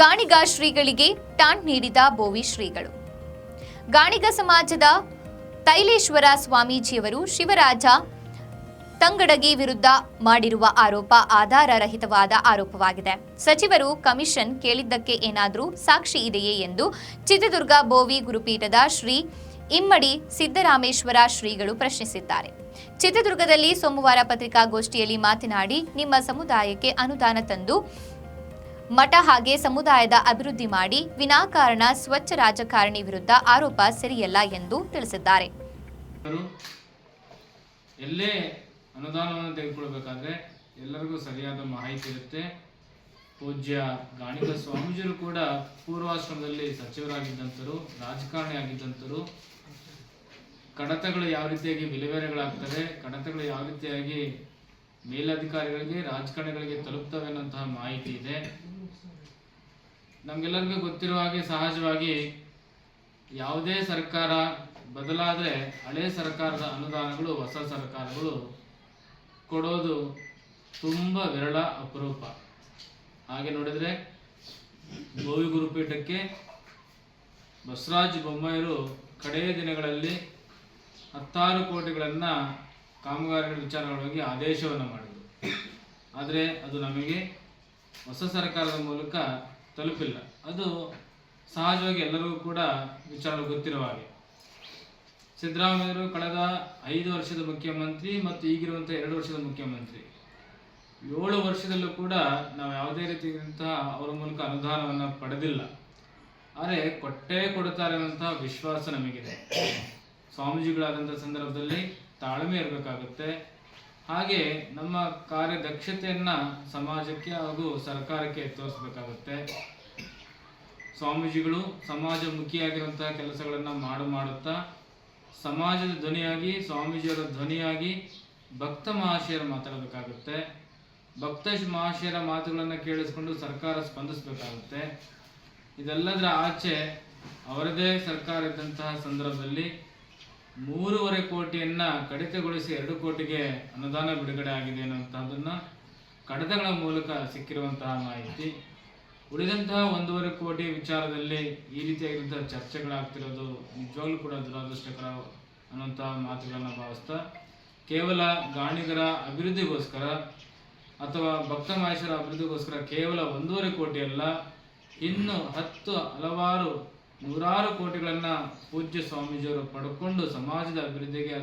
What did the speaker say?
ಗಾಣಿಗಳಿಗೆ taunt ನೀಡಿದ ಬೋವಿ ಶ್ರೀಗಳು. ಗಾಣಿಗ ಸಮಾಜದ ತೈಲೇಶ್ವರ ಸ್ವಾಮೀಜಿಯವರು ಶಿವರಾಜ ತಂಗಡಗಿ ವಿರುದ್ಧ ಮಾಡಿರುವ ಆರೋಪ ಆಧಾರರಹಿತವಾದ ಆರೋಪವಾಗಿದೆ. ಸಚಿವರು ಕಮಿಷನ್ ಕೇಳಿದ್ದಕ್ಕೆ ಏನಾದರೂ ಸಾಕ್ಷಿ ಇದೆಯೇ ಎಂದು ಚಿತ್ರದುರ್ಗ ಬೋವಿ ಗುರುಪೀಠದ ಶ್ರೀ ಇಮ್ಮಡಿ ಸಿದ್ದರಾಮೇಶ್ವರ ಶ್ರೀಗಳು ಪ್ರಶ್ನಿಸಿದ್ದಾರೆ. ಚಿತ್ರದುರ್ಗದಲ್ಲಿ ಸೋಮವಾರ ಪತ್ರಿಕಾಗೋಷ್ಠಿಯಲ್ಲಿ ಮಾತನಾಡಿ, ನಿಮ್ಮ ಸಮುದಾಯಕ್ಕೆ ಅನುದಾನ ತಂದು ಮಠ ಹಾಗೆ ಸಮುದಾಯದ ಅಭಿವೃದ್ಧಿ ಮಾಡಿ ವಿನಾಕಾರಣ ಸ್ವಚ್ಛ ರಾಜಕಾರಣಿ ವಿರುದ್ಧ ಆರೋಪ ಸರಿಯಲ್ಲ ಎಂದು ತಿಳಿಸಿದ್ದಾರೆ. ಎಲ್ಲೇ ಅನುದಾನವನ್ನು ತೆಗೆದುಕೊಳ್ಬೇಕಾದ್ರೆ ಎಲ್ಲರಿಗೂ ಸರಿಯಾದ ಮಾಹಿತಿ ಇರುತ್ತೆ. ಪೂಜ್ಯ ಗಾಣಿಗ ಸ್ವಾಮೀಜಿಯರು ಕೂಡ ಪೂರ್ವಾಶ್ರಮದಲ್ಲಿ ಸಚಿವರಾಗಿದ್ದಂಥರು ರಾಜಕಾರಣಿ ಆಗಿದ್ದಂಥರು ಕಡತಗಳು ಯಾವ ರೀತಿಯಾಗಿ ವಿಲೇವಾರಿಗಳಾಗ್ತವೆ, ಕಡತಗಳು ಯಾವ ರೀತಿಯಾಗಿ ಮೇಲಧಿಕಾರಿಗಳಿಗೆ, ರಾಜಕಾರಣಿಗಳಿಗೆ ತಲುಪ್ತವೆ ಅನ್ನೋಂತಹ ಮಾಹಿತಿ ಇದೆ. ನಮ್ಗೆಲ್ಲರಿಗೂ ಗೊತ್ತಿರುವ ಹಾಗೆ ಸಹಜವಾಗಿ ಯಾವುದೇ ಸರ್ಕಾರ ಬದಲಾದರೆ ಹಳೆ ಸರ್ಕಾರದ ಅನುದಾನಗಳು, ಹೊಸ ಸರ್ಕಾರಗಳು ಕೊಡೋದು ತುಂಬ ವಿರಳ ಅಪರೂಪ. ಹಾಗೆ ನೋಡಿದರೆ ಗೋವಿ ಗುರುಪೀಠಕ್ಕೆ ಬಸವರಾಜ ಬೊಮ್ಮಾಯರು ಕಡೆಯ ದಿನಗಳಲ್ಲಿ ಹತ್ತಾರು ಕೋಟಿಗಳನ್ನು ಕಾಮಗಾರಿಗಳ ವಿಚಾರವಾಗಿ ಆದೇಶವನ್ನು ಮಾಡಿದರು. ಆದರೆ ಅದು ನಮಗೆ ಹೊಸ ಸರ್ಕಾರದ ಮೂಲಕ ತಲುಪಿಲ್ಲ. ಅದು ಸಹಜವಾಗಿ ಎಲ್ಲರಿಗೂ ಕೂಡ ವಿಚಾರ ಗೊತ್ತಿರುವ ಹಾಗೆ. ಸಿದ್ದರಾಮಯ್ಯರು ಕಳೆದ ಐದು ವರ್ಷದ ಮುಖ್ಯಮಂತ್ರಿ ಮತ್ತು ಈಗಿರುವಂಥ ಎರಡು ವರ್ಷದ ಮುಖ್ಯಮಂತ್ರಿ. ಏಳು ವರ್ಷದಲ್ಲೂ ಕೂಡ ನಾವು ಯಾವುದೇ ರೀತಿಯಂತಹ ಅವರ ಮೂಲಕ ಅನುದಾನವನ್ನು ಪಡೆದಿಲ್ಲ. ಆದರೆ ಕೊಟ್ಟೇ ಕೊಡುತ್ತಾರೆ ಅನ್ನುವಂತಹ ವಿಶ್ವಾಸ ನಮಗಿದೆ. ಸ್ವಾಮೀಜಿಗಳಾದಂಥ ಸಂದರ್ಭದಲ್ಲಿ ತಾಳ್ಮೆ ಇರಬೇಕಾಗುತ್ತೆ. ಹಾಗೆ ನಮ್ಮ ಕಾರ್ಯದಕ್ಷತೆಯನ್ನ ಸಮಾಜಕ್ಕೆ ಹಾಗೂ ಸರ್ಕಾರಕ್ಕೆ ತೋರಿಸ್ಬೇಕಾಗುತ್ತೆ. ಸ್ವಾಮೀಜಿಗಳು ಸಮಾಜಮುಖಿಯಾಗಿರುವಂತಹ ಕೆಲಸಗಳನ್ನು ಮಾಡು ಮಾಡುತ್ತಾ, ಸಮಾಜದ ಧ್ವನಿಯಾಗಿ, ಸ್ವಾಮೀಜಿಯವರ ಧ್ವನಿಯಾಗಿ ಭಕ್ತ ಮಹಾಶಯರು ಮಾತಾಡಬೇಕಾಗುತ್ತೆ. ಭಕ್ತ ಮಹಾಶಯರ ಮಾತುಗಳನ್ನು ಕೇಳಿಸ್ಕೊಂಡು ಸರ್ಕಾರ ಸ್ಪಂದಿಸಬೇಕಾಗುತ್ತೆ. ಇದೆಲ್ಲದರ ಆಚೆ ಅವರದೇ ಸರ್ಕಾರ ಇದ್ದಂತಹ ಸಂದರ್ಭದಲ್ಲಿ ಮೂರುವರೆ ಕೋಟಿಯನ್ನ ಕಡಿತಗೊಳಿಸಿ ಎರಡು ಕೋಟಿಗೆ ಅನುದಾನ ಬಿಡುಗಡೆ ಆಗಿದೆ ಅನ್ನುವಂತಹದನ್ನ ಕಡತಗಳ ಮೂಲಕ ಸಿಕ್ಕಿರುವಂತಹ ಮಾಹಿತಿ. ಉಳಿದಂತಹ ಒಂದೂವರೆ ಕೋಟಿ ವಿಚಾರದಲ್ಲಿ ಈ ರೀತಿಯಾಗಿರುವಂತಹ ಚರ್ಚೆಗಳಾಗ್ತಿರೋದು ನಿಜವಾಗ್ಲೂ ಕೂಡ ದುರದೃಷ್ಟಕರ ಅನ್ನುವಂತಹ ಮಾತುಗಳನ್ನ ಭಾವಿಸ್ತಾ, ಕೇವಲ ಗಾಣಿಗರ ಅಭಿವೃದ್ಧಿಗೋಸ್ಕರ ಅಥವಾ ಭಕ್ತ ಮಹೇಶ್ವರ ಅಭಿವೃದ್ಧಿಗೋಸ್ಕರ ಕೇವಲ ಒಂದೂವರೆ ಕೋಟಿ ಅಲ್ಲ, ಇನ್ನು ಹತ್ತು ಹಲವಾರು ನೂರಾರು ಕೋಟಿಗಳನ್ನ ಪೂಜ್ಯ ಸ್ವಾಮೀಜಿಯವರು ಪಡ್ಕೊಂಡು ಸಮಾಜದ ಅಭಿವೃದ್ಧಿಗೆ